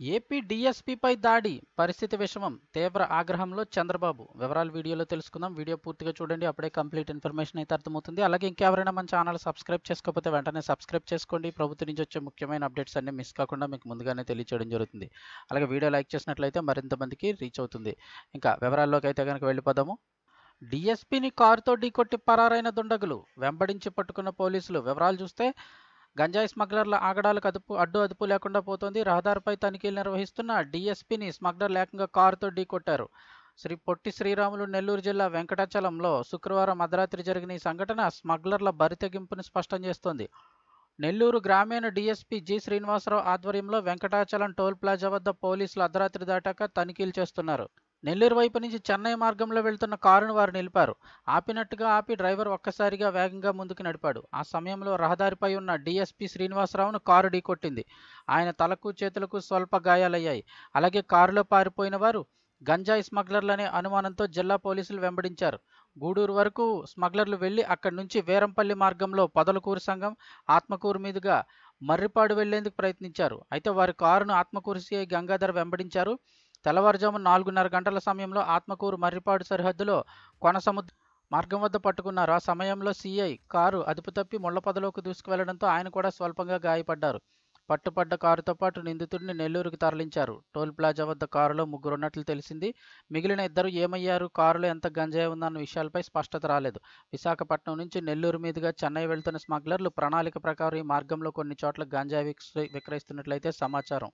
AP డీఎస్పీపై దాడి పరిస్థితి విషమం తీవ్ర ఆగ్రహంలో చంద్రబాబు. వివరాలు వీడియోలో తెలుసుకుందాం. వీడియో పూర్తిగా చూడండి. అప్పుడే కంప్లీట్ ఇన్ఫర్మేషన్ అయితే అర్థమవుతుంది. అలాగే ఇంకెవరైనా మన ఛానల్ సబ్స్క్రైబ్ చేసుకోకపోతే వెంటనే సబ్స్క్రైబ్ చేసుకోండి. ప్రభుత్వం నుంచి వచ్చే ముఖ్యమైన అప్డేట్స్ అన్ని మిస్ కాకుండా మీకు ముందుగానే తెలియచేయడం జరుగుతుంది. అలాగే వీడియో లైక్ చేసినట్లయితే మరింత మందికి రీచ్ అవుతుంది. ఇంకా వివరాల్లోకి అయితే కనుక వెళ్ళిపోదాము. డిఎస్పీని కారుతో ఢీకొట్టి పరారైన దుండగులు వెంబడించి పట్టుకున్న పోలీసులు. వివరాలు చూస్తే గంజాయి స్మగ్లర్ల ఆగడాలకు అదుపు అడ్డు అదుపు లేకుండా పోతోంది. రహదారిపై తనిఖీలు నిర్వహిస్తున్న డీఎస్పీని స్మగ్లర్ లేకుండా కారుతో ఢీకొట్టారు శ్రీ పొట్టి శ్రీరాములు నెల్లూరు జిల్లా వెంకటాచలంలో శుక్రవారం అర్ధరాత్రి జరిగిన ఈ సంఘటన స్మగ్లర్ల బరితెగింపును స్పష్టం చేస్తోంది. నెల్లూరు గ్రామీణ డీఎస్పీ జి శ్రీనివాసరావు ఆధ్వర్యంలో వెంకటాచలం టోల్ ప్లాజా వద్ద పోలీసులు అర్ధరాత్రి దాటాక తనిఖీలు చేస్తున్నారు. నెల్లూరు వైపు నుంచి చెన్నై మార్గంలో వెళ్తున్న కారును వారు నిలిపారు. ఆపినట్టుగా ఆపి డ్రైవర్ ఒక్కసారిగా వేగంగా ముందుకు నడిపాడు. ఆ సమయంలో రహదారిపై ఉన్న డీఎస్పీ శ్రీనివాసరావును కారు ఢీకొట్టింది. ఆయన తలకు చేతులకు స్వల్ప గాయాలయ్యాయి. అలాగే కారులో పారిపోయిన వారు గంజాయి స్మగ్లర్లనే అనుమానంతో జిల్లా పోలీసులు వెంబడించారు. గూడూరు వరకు స్మగ్లర్లు వెళ్ళి అక్కడి నుంచి వీరంపల్లి మార్గంలో పొదలకూరు సంఘం ఆత్మకూరు మీదుగా మర్రిపాడు వెళ్ళేందుకు ప్రయత్నించారు. అయితే వారి కారును ఆత్మకూరు సిఐ గంగాధర్ వెంబడించారు. తెల్లవారుజాము నాలుగున్నర గంటల సమయంలో ఆత్మకూరు మర్రిపాడు సరిహద్దులో కొనసముద్ర మార్గం వద్ద పట్టుకున్నారు. ఆ సమయంలో సీఐ కారు అదుపు తప్పి ముళ్ళపదలోకి దూసుకువెళ్ళడంతో ఆయన కూడా స్వల్పంగా గాయపడ్డారు. పట్టుపడ్డ కారుతో పాటు నిందితుడిని నెల్లూరుకు తరలించారు. టోల్ ప్లాజా వద్ద కారులో ముగ్గురు ఉన్నట్లు తెలిసింది. మిగిలిన ఇద్దరు ఏమయ్యారు? కారులో ఎంత గంజాయి ఉందన్న విషయాలపై స్పష్టత రాలేదు. విశాఖపట్నం నుంచి నెల్లూరు మీదుగా చెన్నై వెళ్తున్న స్మగ్లర్లు ప్రణాళిక ప్రకారం ఈ మార్గంలో కొన్ని చోట్ల గంజాయి విక్రయిస్తున్నట్లయితే సమాచారం.